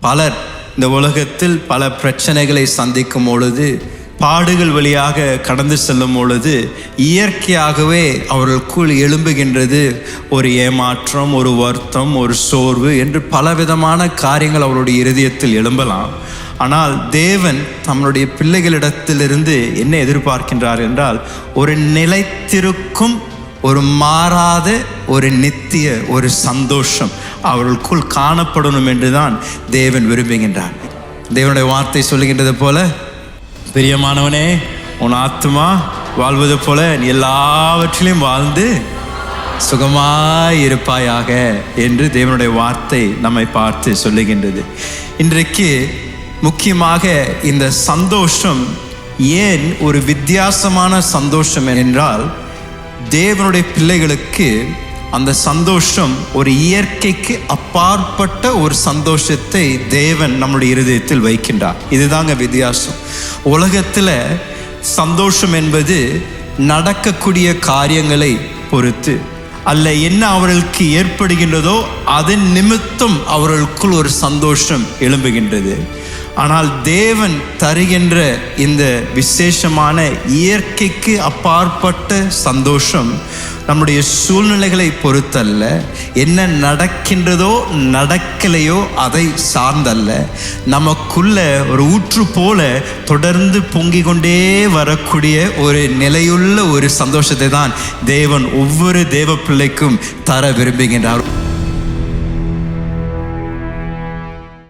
பலர் இந்த உலகத்தில் பல பிரச்சனைகளை சந்திக்கும் பொழுது பாடுகள் வழியாக கடந்து செல்லும் பொழுது இயற்கையாகவே அவர்களுக்குள் எழும்புகின்றது ஒரு ஏமாற்றம் ஒரு வருத்தம் ஒரு சோர்வு என்று பலவிதமான காரியங்கள் அவருடைய இருதயத்தில் எழும்பலாம். ஆனால் தேவன் தம்முடைய பிள்ளைகளிடத்திலிருந்து என்ன எதிர்பார்க்கின்றார் என்றால் ஒரு நிலைத்திருக்கும் ஒரு மாறாத ஒரு நித்திய ஒரு சந்தோஷம் அவர்களுக்குள் காணப்படணும் என்று தான் தேவன் விரும்புகின்றார். தேவனுடைய வார்த்தை சொல்லுகின்றது போல பிரியமானவனே உன் ஆத்துமா வாழ்வது போல நீ எல்லாவற்றிலும் வாழ்ந்து சுகமாயிருப்பாயாக என்று தேவனுடைய வார்த்தை நம்மை பார்த்து சொல்லுகின்றது. இன்றைக்கு முக்கியமாக இந்த சந்தோஷம் ஏன் ஒரு வித்தியாசமான சந்தோஷம் என்றால் தேவனுடைய பிள்ளைகளுக்கு அந்த சந்தோஷம் ஒரு இயற்கைக்கு அப்பாற்பட்ட ஒரு சந்தோஷத்தை தேவன் நம்முடைய இருதயத்தில் வைக்கின்றார். இதுதாங்க வித்தியாசம். உலகத்தில் சந்தோஷம் என்பது நடக்கக்கூடிய காரியங்களை பொறுத்து அல்ல என்ன அவர்களுக்கு ஏற்படுகின்றதோ அதன் நிமித்தம் அவர்களுக்குள் ஒரு சந்தோஷம் எழும்புகின்றது. ஆனால் தேவன் தருகின்ற இந்த விசேஷமான இயற்கைக்கு அப்பாற்பட்ட சந்தோஷம் நம்முடைய சூழ்நிலைகளை பொறுத்தல்ல. என்ன நடக்கின்றதோ நடக்கலையோ அதை சார்ந்தல்ல. நமக்குள்ள ஒரு ஊற்று போல தொடர்ந்து பொங்கிக் கொண்டே வரக்கூடிய ஒரு நிலையுள்ள ஒரு சந்தோஷத்தை தான் தேவன் ஒவ்வொரு தேவ பிள்ளைக்கும் தர விரும்புகின்றார்.